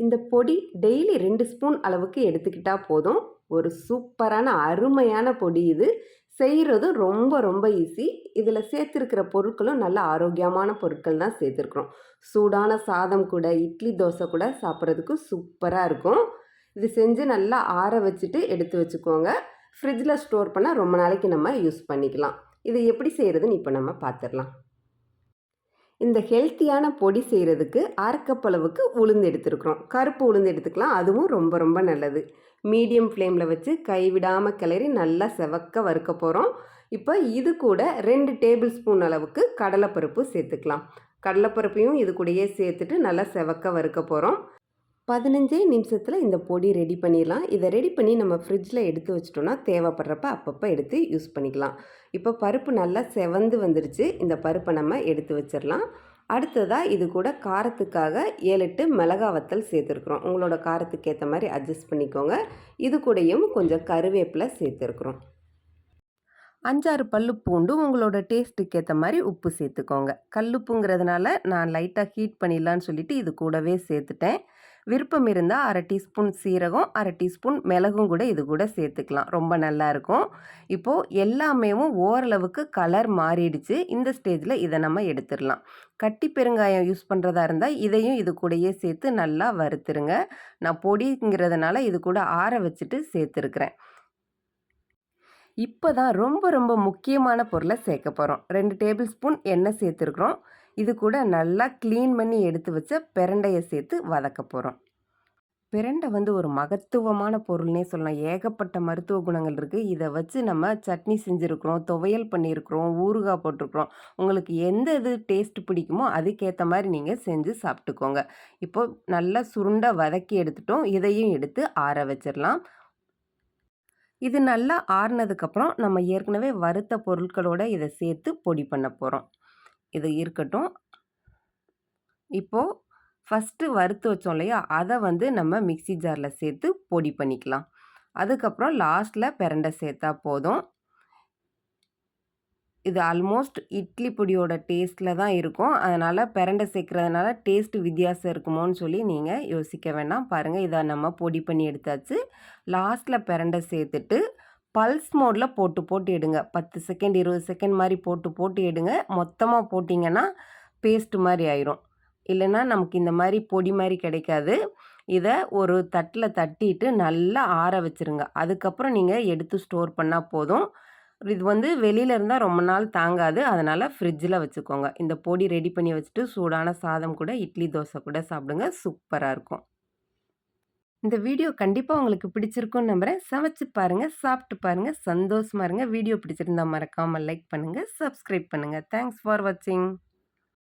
இந்த பொடி டெய்லி ரெண்டு ஸ்பூன் அளவுக்கு எடுத்துக்கிட்டால் போதும். ஒரு சூப்பரான அருமையான பொடி இது. செய்கிறதும் ரொம்ப ரொம்ப ஈஸி இதில் சேர்த்துருக்கிற பொருட்களும் நல்ல ஆரோக்கியமான பொருட்கள் தான் சேர்த்துருக்குறோம். சூடான சாதம் கூட இட்லி தோசை கூட சாப்பிட்றதுக்கு சூப்பராக இருக்கும். இது செஞ்சு நல்லா ஆற வச்சுட்டு எடுத்து வச்சுக்கோங்க. ஃப்ரிட்ஜில் ஸ்டோர் பண்ணால் ரொம்ப நாளைக்கு நம்ம யூஸ் பண்ணிக்கலாம். இது எப்படி செய்கிறதுன்னு இப்போ நம்ம பார்த்துடலாம் இந்த ஹெல்த்தியான பொடி செய்கிறதுக்கு அரைக்கப்பளவுக்கு உளுந்து எடுத்துருக்குறோம். கருப்பு உளுந்து எடுத்துக்கலாம் அதுவும் ரொம்ப ரொம்ப நல்லது. மீடியம் ஃப்ளேமில் வச்சு கைவிடாமல் கிளறி நல்லா செவக்க வறுக்க போகிறோம் இப்போ இது கூட ரெண்டு டேபிள் ஸ்பூன் அளவுக்கு கடலைப்பருப்பு சேர்த்துக்கலாம். கடலைப்பருப்பையும் இது கூடயே சேர்த்துட்டு நல்லா செவக்க வறுக்க போகிறோம் பதினஞ்சே நிமிஷத்தில் இந்த பொடி ரெடி பண்ணிடலாம். இதை ரெடி பண்ணி நம்ம ஃப்ரிட்ஜில் எடுத்து வச்சிட்டோன்னா தேவைப்படுறப்ப அப்பப்போ எடுத்து யூஸ் பண்ணிக்கலாம். இப்போ பருப்பு நல்லா செவந்து வந்துருச்சு. இந்த பருப்பை நம்ம எடுத்து வச்சிடலாம். அடுத்ததாக இது கூட காரத்துக்காக ஏழு எட்டு மிளகா வத்தல் சேர்த்துருக்குறோம். உங்களோட காரத்துக்கு ஏற்ற மாதிரி அட்ஜஸ்ட் பண்ணிக்கோங்க. இது கூடயும் கொஞ்சம் கருவேப்பிலை சேர்த்துருக்குறோம். அஞ்சாறு பல்லு பூண்டு உங்களோட டேஸ்ட்டுக்கு ஏற்ற மாதிரி உப்பு சேர்த்துக்கோங்க. கல்லுப்புங்கிறதுனால நான் லைட்டாக ஹீட் பண்ணிடலான்னு சொல்லிட்டு இது கூடவே சேர்த்துட்டேன். விருப்பம் இருந்தால் அரை டீஸ்பூன் சீரகம் அரை டீஸ்பூன் மிளகும் கூட இது கூட சேர்த்துக்கலாம். ரொம்ப நல்லாயிருக்கும் இப்போது எல்லாமே ஓரளவுக்கு கலர் மாறிடுச்சு. இந்த ஸ்டேஜில் இதை நம்ம எடுத்துடலாம். கட்டி பெருங்காயம் யூஸ் பண்ணுறதா இருந்தால் இதையும் இது கூடயே சேர்த்து நல்லா வறுத்துருங்க. நான் பொடிங்கிறதுனால இது கூட ஆற வச்சுட்டு சேர்த்துருக்குறேன். இப்போ தான் ரொம்ப ரொம்ப முக்கியமான பொருளை சேர்க்க போகிறோம் ரெண்டு டேபிள் ஸ்பூன் எண்ணெய் சேர்த்துருக்குறோம். இது கூட நல்லா க்ளீன் பண்ணி எடுத்து வச்ச பிரண்டையை சேர்த்து வதக்க போகிறோம் பிரண்டை வந்து ஒரு மகத்துவமான பொருள்னே சொல்லலாம். ஏகப்பட்ட மருத்துவ குணங்கள் இருக்குது இதை வச்சு நம்ம சட்னி செஞ்சுருக்குறோம் துவையல் பண்ணியிருக்கிறோம் ஊறுகாய் போட்டிருக்கிறோம். உங்களுக்கு எந்த இது டேஸ்ட் பிடிக்குமோ அதுக்கேற்ற மாதிரி நீங்கள் செஞ்சு சாப்பிட்டுக்கோங்க. இப்போ நல்லா சுருண்டை வதக்கி எடுத்துட்டோம். இதையும் எடுத்து ஆற வச்சிடலாம். இது நல்லா ஆறுனதுக்கப்புறம் நம்ம ஏற்கனவே வறுத்த பொருட்களோடு இதை சேர்த்து பொடி பண்ண போகிறோம் இது இருக்கட்டும். இப்போது ஃபஸ்ட்டு வறுத்து வச்சோம் இல்லையா? அதை வந்து நம்ம மிக்சி ஜாரில் சேர்த்து பொடி பண்ணிக்கலாம். அதுக்கப்புறம் லாஸ்ட்டில் பிரண்டை சேர்த்தா போதும். இது ஆல்மோஸ்ட் இட்லி பொடியோட டேஸ்ட்டில் தான் இருக்கும். அதனால் பிரண்டை சேர்க்குறதுனால டேஸ்ட்டு வித்தியாசம் இருக்குமோன்னு சொல்லி நீங்கள் யோசிக்க வேண்டாம் பாருங்கள் இதை நம்ம பொடி பண்ணி எடுத்தாச்சு. லாஸ்ட்டில் பிரண்டை சேர்த்துட்டு பல்ஸ் மோடில் போட்டு போட்டு எடுங்க. பத்து செகண்ட் இருபது செகண்ட் மாதிரி போட்டு போட்டு எடுங்க. மொத்தமாக போட்டிங்கன்னா பேஸ்ட் மாதிரி ஆயிரும். இல்லைன்னா நமக்கு இந்த மாதிரி பொடி மாதிரி கிடைக்காது. இதை ஒரு தட்டில் தட்டிட்டு நல்லா ஆற வச்சுருங்க. அதுக்கப்புறம் நீங்கள் எடுத்து ஸ்டோர் பண்ணால் போதும். இது வந்து வெளியில் இருந்தால் ரொம்ப நாள் தாங்காது. அதனால் ஃப்ரிட்ஜில் வச்சுக்கோங்க. இந்த பொடி ரெடி பண்ணி வச்சுட்டு சூடான சாதம் கூட இட்லி தோசை கூட சாப்பிடுங்க. சூப்பராக இருக்கும். இந்த வீடியோ கண்டிப்பாக உங்களுக்கு பிடிச்சிருக்கும்னு நம்புகிறேன் சமைச்சு பாருங்கள் சாப்பிட்டு பாருங்கள் சந்தோஷமாக இருங்க. வீடியோ பிடிச்சிருந்தா மறக்காமல் லைக் பண்ணுங்கள் சப்ஸ்கிரைப் பண்ணுங்கள் தேங்க்ஸ் ஃபார் வாட்சிங்